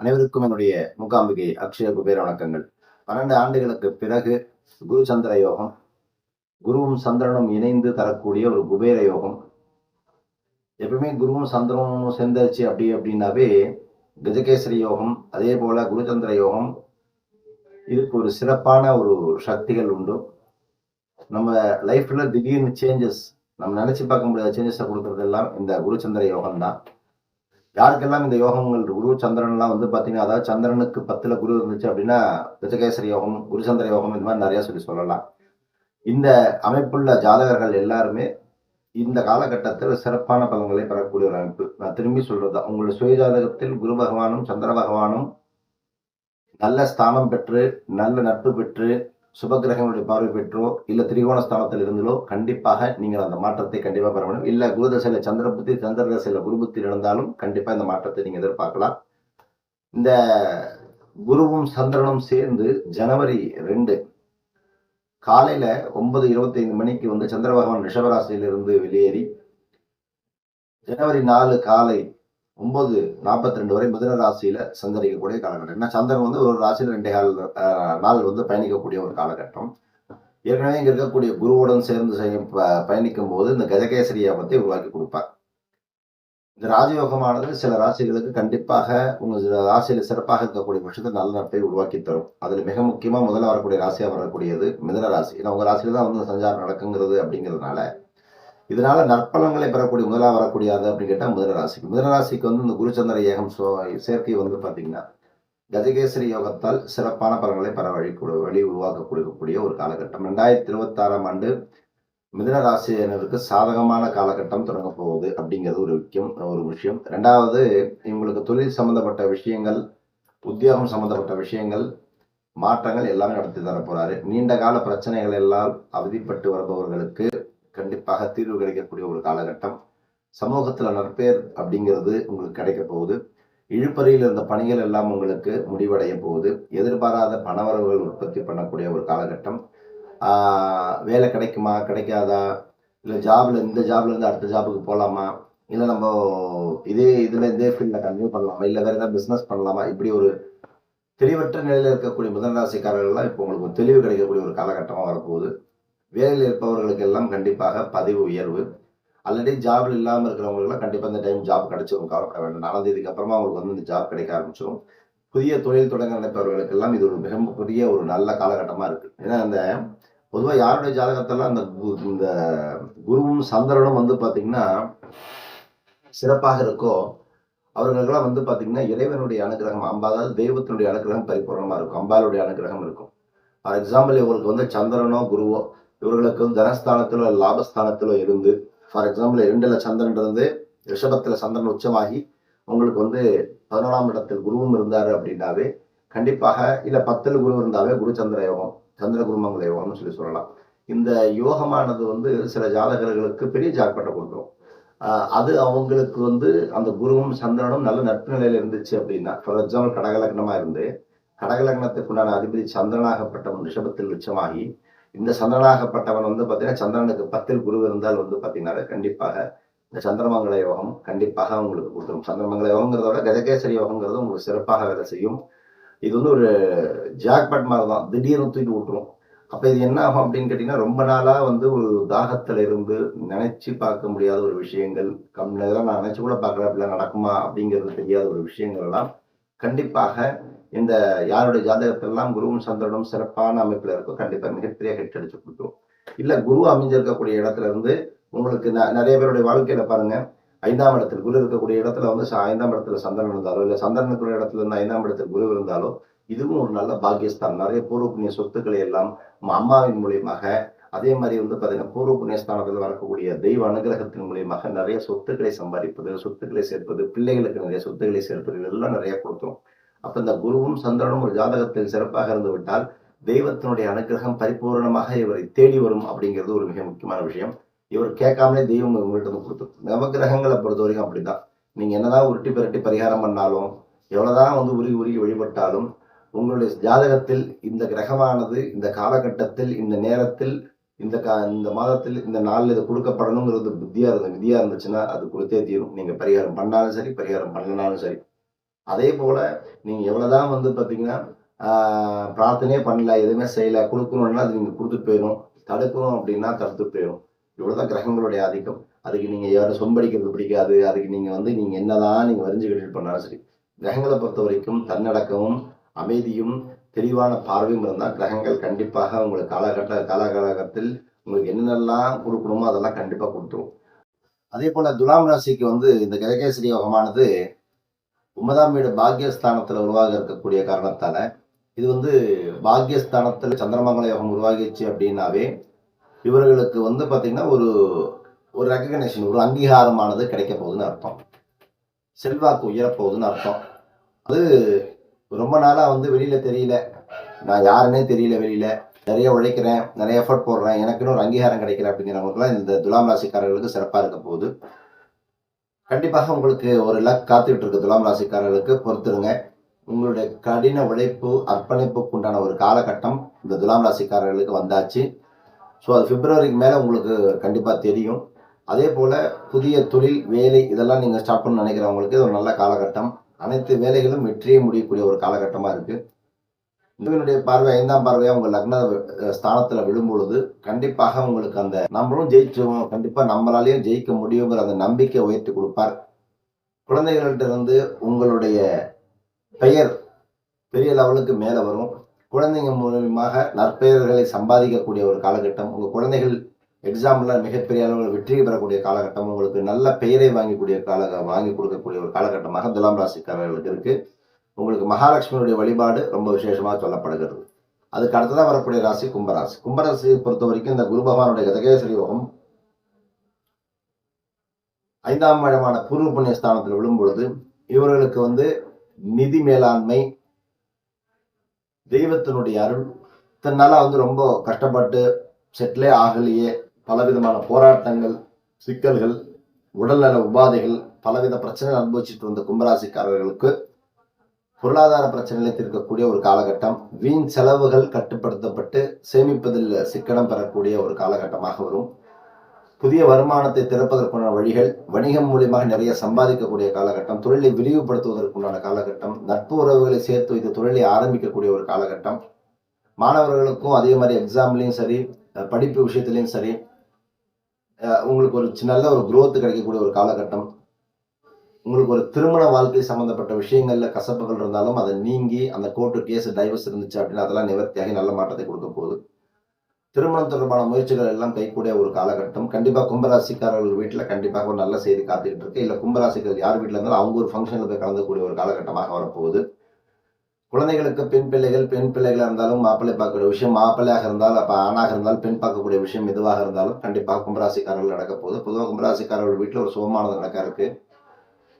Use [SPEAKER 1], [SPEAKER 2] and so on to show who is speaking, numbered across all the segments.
[SPEAKER 1] அனைவருக்கும் என்னுடைய முகாம்பிகை அக்ஷய குபேர வணக்கங்கள். பன்னெண்டு ஆண்டுகளுக்கு பிறகு குரு சந்திர யோகம் குருவும் சந்திரனும் இணைந்து தரக்கூடிய ஒரு குபேர யோகம். எப்பவுமே குருவும் சந்திரனும் சேர்ந்தாச்சு அப்படி அப்படின்னாவே கஜகேசரி யோகம் அதே போல குருச்சந்திர யோகம் இதுக்கு ஒரு சிறப்பான ஒரு சக்திகள் உண்டு. நம்ம லைஃப்ல திடீர்னு சேஞ்சஸ் நம்ம நினைச்சு பார்க்க முடியாத சேஞ்சஸை கொடுக்கறதெல்லாம் இந்த குருச்சந்திர யோகம் தான் யாருக்கெல்லாம் இந்த யோகங்கள் குரு சந்திரன்லாம் வந்து பார்த்தீங்கன்னா அதாவது சந்திரனுக்கு பத்தில் குரு இருந்துச்சு அப்படின்னா கஜகேசரி யோகம் குருச்சந்திர யோகம் இந்த மாதிரி நிறையா சொல்லி சொல்லலாம். இந்த அமைப்புள்ள ஜாதகர்கள் எல்லாருமே இந்த காலகட்டத்தில் சிறப்பான பலன்களை பெறக்கூடிய ஒரு அமைப்பு. நான் திரும்பி சொல்றது உங்களுடைய சுய ஜாதகத்தில் குரு பகவானும் சந்திர பகவானும் நல்ல ஸ்தானம் பெற்று நல்ல நட்பு பெற்று சுபகிரகங்களுடைய பார்வை பெற்றோ இல்லை திரிகோண ஸ்தானத்தில் இருந்தோ கண்டிப்பாக நீங்கள் அந்த மாற்றத்தை கண்டிப்பாக பெற முடியும் இல்லை குரு தசையில சந்திர புத்தி சந்திர தசையில குரு புத்தி இருந்தாலும் கண்டிப்பாக இந்த மாற்றத்தை நீங்கள் எதிர்பார்க்கலாம். இந்த குருவும் சந்திரனும் சேர்ந்து ஜனவரி ரெண்டு காலையில ஒன்பது இருபத்தி ஐந்து மணிக்கு வந்து சந்திர பகவான் ரிஷபராசியிலிருந்து வெளியேறி ஜனவரி நாலு காலை ஒன்பது நாற்பத்தி ரெண்டு வரை மிதன ராசியில சந்தரிக்கக்கூடிய காலகட்டம். ஏன்னா சந்திரன் வந்து ஒரு ராசியில ரெண்டே கால் நாள் வந்து பயணிக்கக்கூடிய ஒரு காலகட்டம். ஏற்கனவே இங்க இருக்கக்கூடிய குருவுடன் சேர்ந்து செய்யும் பயணிக்கும் போது இந்த கஜகேசரி பத்தி உருவாக்கி கொடுப்பார். இந்த ராஜயோகமானது சில ராசிகளுக்கு கண்டிப்பாக உங்க ராசியில சிறப்பாக இருக்கக்கூடிய பட்சத்தில் நல்ல நட்பை உருவாக்கி தரும். அதுல மிக முக்கியமா முதல்ல வரக்கூடிய ராசியா வரக்கூடியது மிதன ராசி. ஏன்னா உங்க ராசியில தான் வந்து சஞ்சாரம் நடக்குங்கிறது அப்படிங்கிறதுனால இதனால நற்பலன்களை பெறக்கூடிய முதலாக வரக்கூடியது அப்படின்னு கேட்டால் முதல ராசிக்கு. வந்து இந்த குருச்சந்திர ஏகம் சேர்க்கை வந்து பார்த்தீங்கன்னா கஜகேசரி யோகத்தால் சிறப்பான பலன்களை பெற வழி வழி உருவாக்க கொடுக்கக்கூடிய ஒரு காலகட்டம். ரெண்டாயிரத்தி இருபத்தி ஆறாம் ஆண்டு மிதன ராசியினருக்கு சாதகமான காலகட்டம் தொடங்க போகுது அப்படிங்கிறது ஒரு முக்கியம் ஒரு விஷயம். ரெண்டாவது இவங்களுக்கு தொழில் சம்பந்தப்பட்ட விஷயங்கள் உத்தியோகம் சம்பந்தப்பட்ட விஷயங்கள் மாற்றங்கள் எல்லாமே நடத்தி தரப்போறாரு. நீண்ட கால பிரச்சனைகள் எல்லாம் அவதிப்பட்டு வருபவர்களுக்கு கண்டிப்பாக தீர்வு கிடைக்கக்கூடிய ஒரு காலகட்டம். சமூகத்தில் நற்பேர் அப்படிங்கிறது உங்களுக்கு கிடைக்க போகுது. இழுப்பறையில் இருந்த பணிகள் எல்லாம் உங்களுக்கு முடிவடைய போகுது. எதிர்பாராத பணவரவுகள் உற்பத்தி பண்ணக்கூடிய ஒரு காலகட்டம். வேலை கிடைக்குமா கிடைக்காதா? இல்லை ஜாப்ல இந்த ஜாப்ல இருந்து அடுத்த ஜாபுக்கு போகலாமா இல்லை நம்ம இதே இதில் இதே ஃபீல்டில் கன்டினியூ பண்ணலாமா? இல்லை வேறு ஏதாவது பிஸ்னஸ் பண்ணலாமா? இப்படி ஒரு தெளிவற்ற நிலையில் இருக்கக்கூடிய முதல் ராசிக்காரர்கள்லாம் இப்போ உங்களுக்கு தெளிவு கிடைக்கக்கூடிய ஒரு காலகட்டமாக வரப்போகுது. வேலையில் இருப்பவர்களுக்கு எல்லாம் கண்டிப்பாக பதிவு உயர்வு. ஆல்ரெடி ஜாப்ல இல்லாமல் இருக்கிறவங்களுக்குலாம் கண்டிப்பாக இந்த டைம் ஜாப் கிடைச்சிடும் கவலைப்பட வேண்டும். நாலாம் தேதிக்கு அப்புறமா அவங்களுக்கு வந்து இந்த ஜாப் கிடைக்க ஆரம்பிச்சிடும் புதிய தொழில் தொடங்க நினைப்பவர்களுக்கு எல்லாம் இது ஒரு மிக பெரிய ஒரு நல்ல காலகட்டமாக இருக்கு. ஏன்னா அந்த பொதுவாக யாருடைய ஜாதகத்தெல்லாம் அந்த இந்த குருவும் சந்திரனும் வந்து பார்த்தீங்கன்னா சிறப்பாக இருக்கோ அவர்களுக்கெல்லாம் வந்து பார்த்தீங்கன்னா இறைவனுடைய அனுகிரகம் அம்பா அதாவது தெய்வத்தினுடைய அனுகிரகம் பரிபூர்ணமாக இருக்கும் அம்பாளுடைய அனுகிரகம் இருக்கும். ஃபார் எக்ஸாம்பிள் இவங்களுக்கு வந்து சந்திரனோ குருவோ இவர்களுக்கு வந்து தனஸ்தானத்திலோ லாபஸ்தானத்திலோ இருந்து ஃபார் எக்ஸாம்பிள் இரண்டுல சந்திரன் இருந்து ரிஷபத்துல சந்திரன் உச்சமாகி உங்களுக்கு வந்து பதினோராம் இடத்தில் குருவும் இருந்தார் அப்படின்னாவே கண்டிப்பாக இல்ல பத்தில் குரு இருந்தாவே குரு சந்திர யோகம் சந்திர குருமங்கல யோகம்னு சொல்லி சொல்லலாம். இந்த யோகமானது வந்து சில ஜாதகர்களுக்கு பெரிய ஜாக்பட்டை கொடுக்கும். அது அவங்களுக்கு வந்து அந்த குருவும் சந்திரனும் நல்ல நட்பு நிலையில இருந்துச்சு அப்படின்னா ஃபார் எக்ஸாம்பிள் கடகலக்னமா இருந்து கடகலக்னத்துக்கு உண்டான அதிபதி சந்திரனாகப்பட்ட ரிஷபத்தில் உச்சமாகி இந்த சந்திரனாகப்பட்டவன் வந்து பார்த்தீங்கன்னா சந்திரனுக்கு பத்தில் குரு இருந்தால் வந்து பார்த்தீங்கன்னா கண்டிப்பாக இந்த சந்திரமங்கல யோகம் கண்டிப்பாக உங்களுக்கு கொடுத்துரும். சந்திரமங்கல யோகங்கிறத விட கஜகேசரி யோகங்கிறது உங்களுக்கு சிறப்பாக வேலை செய்யும். இது வந்து ஒரு ஜாக்பட் மாதிரி தான் திடீர்னு தூக்கி விட்டுரும் அப்போ இது என்ன ஆகும் அப்படின்னு கேட்டிங்கன்னா ரொம்ப நாளாக வந்து ஒரு தாகத்தில் இருந்து நினைச்சு பார்க்க முடியாத ஒரு விஷயங்கள். கம் இதெல்லாம் நான் நினச்சி கூட பார்க்குறேன் அப்படிலாம் நடக்குமா அப்படிங்கிறது தெரியாத ஒரு விஷயங்கள் எல்லாம் கண்டிப்பாக இந்த யாருடைய ஜாதகத்திலெல்லாம் குருவும் சந்திரனும் சிறப்பான அமைப்புல இருக்கும். கண்டிப்பா மிகப்பெரிய ஹெட் அடிச்சு கொடுத்துரும். இல்ல குரு அமைஞ்சிருக்கக்கூடிய இடத்துல இருந்து உங்களுக்கு நிறைய பேருடைய வாழ்க்கையில பாருங்க. ஐந்தாம் இடத்தில் குரு இருக்கக்கூடிய இடத்துல வந்து ஐந்தாம் இடத்துல சந்திரன் இருந்தாலோ இல்ல சந்திரனுக்குரிய இடத்துல இருந்து ஐந்தாம் இடத்தில் குரு இருந்தாலோ இதுவும் ஒரு நல்ல பாக்கியஸ்தானம் நிறைய பூர்வ புண்ணிய சொத்துக்களை எல்லாம் அம்மாவின் மூலியமாக அதே மாதிரி வந்து பார்த்தீங்கன்னா பூர்வ புண்ணியஸ்தானத்தில் வரக்கூடிய தெய்வ அனுகிரகத்தின் மூலியமாக நிறைய சொத்துக்களை சம்பாதிப்பது சொத்துக்களை சேர்ப்பது பிள்ளைகளுக்கு நிறைய சொத்துக்களை சேர்ப்பது இதெல்லாம் நிறைய கொடுத்துரும் அப்ப இந்த குருவும் சந்திரனும் ஒரு ஜாதகத்தில் சிறப்பாக இருந்து விட்டால் தெய்வத்தினுடைய அனுகிரகம் பரிபூர்ணமாக இவரை தேடி வரும் அப்படிங்கிறது ஒரு மிக முக்கியமான விஷயம். இவர் கேட்காமலே தெய்வம் உங்கள்கிட்ட வந்து கொடுத்துரும் நவகிரகங்களை பொறுத்த வரைக்கும் அப்படிதான். நீங்க என்னதான் உருட்டி பரட்டி பரிகாரம் பண்ணாலும் எவ்வளவுதான் வந்து உருகி உருகி வழிபட்டாலும் உங்களுடைய ஜாதகத்தில் இந்த கிரகமானது இந்த காலகட்டத்தில் இந்த நேரத்தில் இந்த கா இந்த மாதத்தில் இந்த நாளில் இது கொடுக்கப்படணுங்கிறது புத்தியாக இருந்த விதியாக இருந்துச்சுன்னா அது கொடுத்தே தீரும். நீங்கள் பரிகாரம் பண்ணாலும் சரி பரிகாரம் பண்ணனாலும் சரி. அதே போல் நீங்கள் எவ்வளோதான் வந்து பார்த்தீங்கன்னா பிரார்த்தனையே பண்ணல எதுவுமே செய்யலை கொடுக்கணும்னா அது நீங்கள் கொடுத்துட்டு போயிடும் தடுக்கணும் அப்படின்னா தடுத்து போயிடும் இவ்வளவுதான் கிரகங்களுடைய ஆதிக்கம். அதுக்கு நீங்கள் யாரும் சொம்படிக்கிறது பிடிக்காது. அதுக்கு நீங்கள் வந்து நீங்கள் என்னதான் நீங்கள் வரிஞ்சு கட்டிட்டு பண்ணாலும் சரி கிரகங்களை பொறுத்த வரைக்கும் தன்னடக்கமும் அமைதியும் தெளிவான பார்வையும் இருந்தால் கிரகங்கள் கண்டிப்பாக உங்களுக்கு காலகட்ட காலகாலகத்தில் உங்களுக்கு என்னென்னலாம் கொடுக்கணுமோ அதெல்லாம் கண்டிப்பாக கொடுத்துரும். அதே போல் துலாம் ராசிக்கு வந்து இந்த கிரகேசரி யோகமானது ஒன்பதாம் வீடு பாக்கியஸ்தானத்துல உருவாக இருக்கக்கூடிய காரணத்தால் இது வந்து பாக்யஸ்தானத்தில் சந்திரமங்கல யோகம் உருவாகிச்சு அப்படின்னாவே இவர்களுக்கு வந்து பார்த்திங்கன்னா ஒரு ஒரு ரெக்கக்னேஷன் ஒரு அங்கீகாரமானது கிடைக்க போகுதுன்னு அர்த்தம். செல்வாக்கு உயரப்போகுதுன்னு அர்த்தம். அது ரொம்ப நாளாக வந்து வெளியில் தெரியல. நான் யாருன்னே தெரியல வெளியில். நிறைய உழைக்கிறேன் நிறைய எஃபர்ட் போடுறேன். எனக்குன்னு ஒரு அங்கீகாரம் கிடைக்கல அப்படிங்கிறவங்களுக்குலாம் இந்த துலாம் ராசிக்காரர்களுக்கு சிறப்பாக இருக்க போகுது. கண்டிப்பாக உங்களுக்கு ஒரு லக் காத்துக்கிட்டு இருக்கு துலாம் ராசிக்காரர்களுக்கு பொறுத்துருங்க. உங்களுடைய கடின உழைப்பு அர்ப்பணிப்புக்கு உண்டான ஒரு காலகட்டம் இந்த துலாம் ராசிக்காரர்களுக்கு வந்தாச்சு. ஸோ அது பிப்ரவரிக்கு மேலே உங்களுக்கு கண்டிப்பாக தெரியும். அதே போல் புதிய தொழில் வேலை இதெல்லாம் நீங்கள் ஸ்டார்ட் பண்ண நினைக்கிறவங்களுக்கு இது ஒரு நல்ல காலகட்டம். அனைத்து வேலைகளும் வெற்றியை முடியக்கூடிய ஒரு காலகட்டமாக இருக்குது இவனுடைய பார்வை ஐந்தாம் பார்வையாக உங்கள் லக்ன ஸ்தானத்தில் விழும்பொழுது விழும் பொழுது கண்டிப்பாக உங்களுக்கு அந்த நம்மளும் ஜெயிச்சோம் கண்டிப்பாக நம்மளாலேயும் ஜெயிக்க முடியுங்கிற அந்த நம்பிக்கை உயர்த்தி கொடுப்பார். குழந்தைகள்கிட்ட இருந்து உங்களுடைய பெயர் பெரிய லெவலுக்கு மேலே வரும். குழந்தைங்க மூலியமாக நற்பெயர்களை சம்பாதிக்கக்கூடிய ஒரு காலகட்டம். உங்கள் குழந்தைகள் எக்ஸாம்ல மிகப்பெரிய அளவில் வெற்றி பெறக்கூடிய காலகட்டம் உங்களுக்கு நல்ல பெயரை வாங்கக்கூடிய கால வாங்கி கொடுக்கக்கூடிய ஒரு காலகட்டமாக துலாம் ராசிக்காரர்களுக்கு இருக்கு. உங்களுக்கு மகாலட்சுமியுடைய வழிபாடு ரொம்ப விசேஷமாக சொல்லப்படுகிறது. அதுக்கு அடுத்ததாக வரக்கூடிய ராசி கும்பராசி. கும்பராசியை பொறுத்த வரைக்கும் இந்த குரு பகவானுடைய கதகேசரி யோகம் ஐந்தாம் இடமான பூர்வ புண்ணிய ஸ்தானத்தில் விழும் பொழுது இவர்களுக்கு வந்து நிதி மேலாண்மை தெய்வத்தினுடைய அருள் தன்னால் வந்து ரொம்ப கஷ்டப்பட்டு செட்டிலே ஆகலையே பலவிதமான போராட்டங்கள் சிக்கல்கள் உடல்நல உபாதைகள் பலவித பிரச்சனைகள் அனுபவிச்சுட்டு வந்த கும்பராசிக்காரர்களுக்கு பொருளாதார பிரச்சனைகளை தீர்க்கக்கூடிய ஒரு காலகட்டம். வீண் செலவுகள் கட்டுப்படுத்தப்பட்டு சேமிப்பதில் சிக்கனம் பெறக்கூடிய ஒரு காலகட்டமாக வரும். புதிய வருமானத்தை திறப்பதற்குண்டான வழிகள் வணிகம் மூலியமாக நிறைய சம்பாதிக்கக்கூடிய காலகட்டம் தொழிலை விரிவுபடுத்துவதற்குண்டான காலகட்டம் நட்பு உறவுகளை சேர்த்து வைத்து தொழிலை ஆரம்பிக்கக்கூடிய ஒரு காலகட்டம். மாணவர்களுக்கும் அதே மாதிரி எக்ஸாம்லையும் சரி படிப்பு விஷயத்துலையும் சரி உங்களுக்கு ஒரு சி- நல்ல ஒரு குரோத் கிடைக்கக்கூடிய ஒரு காலகட்டம். உங்களுக்கு ஒரு திருமண வாழ்க்கை சம்பந்தப்பட்ட விஷயங்கள்ல கசப்புகள் இருந்தாலும் அதை நீங்கி அந்த கோர்ட்டு கேஸ் டைவர்ஸ் இருந்துச்சு அப்படின்னா அதெல்லாம் நிவர்த்தியாகி நல்ல மாற்றத்தை கொடுக்க போகுது. திருமணம் தொடர்பான முயற்சிகள் எல்லாம் கைக்கூடிய ஒரு காலகட்டம். கண்டிப்பாக கும்பராசிக்காரர்கள் வீட்டில் கண்டிப்பாக ஒரு நல்ல செய்தி காத்துக்கிட்டு இருக்கு. இல்லை கும்பராசிக்காரர் யார் வீட்டில் இருந்தாலும் அவங்க ஒரு ஃபங்க்ஷனில் போய் கலந்துக்கூடிய ஒரு காலகட்டமாக வரப்போகுது. குழந்தைகளுக்கு பெண் பிள்ளைகள் பெண் பிள்ளைகளாக இருந்தாலும் மாப்பிள்ளை பார்க்கக்கூடிய விஷயம் மாப்பிள்ளையாக இருந்தாலும் அப்போ ஆணாக இருந்தாலும் பெண் பார்க்கக்கூடிய விஷயம் எதுவாக இருந்தாலும் கண்டிப்பாக கும்பராசிக்காரர்கள் நடக்க போகுது. பொதுவாக கும்பராசிக்காரர்கள் வீட்டில் ஒரு சுகமானது நடக்க இருக்கு.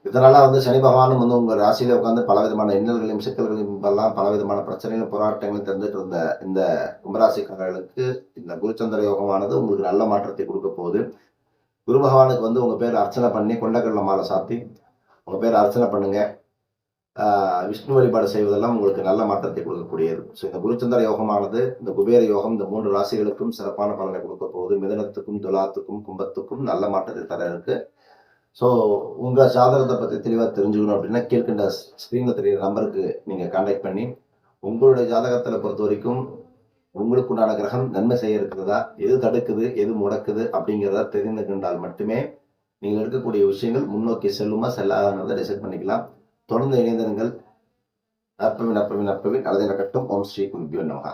[SPEAKER 1] இதனால வந்து சனி பகவானும் வந்து உங்கள் ராசியில் உட்காந்து பல விதமான இன்னல்களையும் சிக்கல்களையும் எல்லாம் பல விதமான பிரச்சனைகளும் போராட்டங்களையும் தெரிஞ்சுட்டு இருந்த இந்த கும்பராசிக்காரர்களுக்கு இந்த குருச்சந்திர யோகமானது உங்களுக்கு நல்ல மாற்றத்தை கொடுக்க போகுது. குரு பகவானுக்கு வந்து உங்கள் பேர் அர்ச்சனை பண்ணி கொண்டக்கடலை மாலை சாத்தி உங்கள் பேர் அர்ச்சனை பண்ணுங்கள் விஷ்ணு வழிபாடு செய்வதெல்லாம் உங்களுக்கு நல்ல மாற்றத்தை கொடுக்கக்கூடியது. ஸோ இந்த குருச்சந்திர யோகமானது இந்த குபேர யோகம் இந்த மூன்று ராசிகளுக்கும் சிறப்பான பலனை கொடுக்க போகுது. மிதனத்துக்கும் துலாத்துக்கும் கும்பத்துக்கும் நல்ல மாற்றத்தை தர இருக்கு ஸோ உங்கள் ஜாதகத்தை பற்றி தெளிவாக தெரிஞ்சுக்கணும் அப்படின்னா கீழ்கண்ட ஸ்க்ரீனில் தெரியுற நம்பருக்கு நீங்கள் கான்டாக்ட் பண்ணி உங்களுடைய ஜாதகத்தில் பொறுத்த வரைக்கும் உங்களுக்கு உண்டான கிரகம் நன்மை செய்ய இருக்கிறதா எது தடுக்குது எது முடக்குது அப்படிங்கிறத தெரிந்து கொண்டால் மட்டுமே நீங்கள் எடுக்கக்கூடிய விஷயங்கள் முன்னோக்கி செல்லுமா செல்லாததை டிசைட் பண்ணிக்கலாம். தொடர்ந்து இணைந்திருங்கள். நற்பவி நற்பவி நற்பவி அல்லது நடக்கட்டும் ஓம் ஸ்ரீ குருபியோ நமகா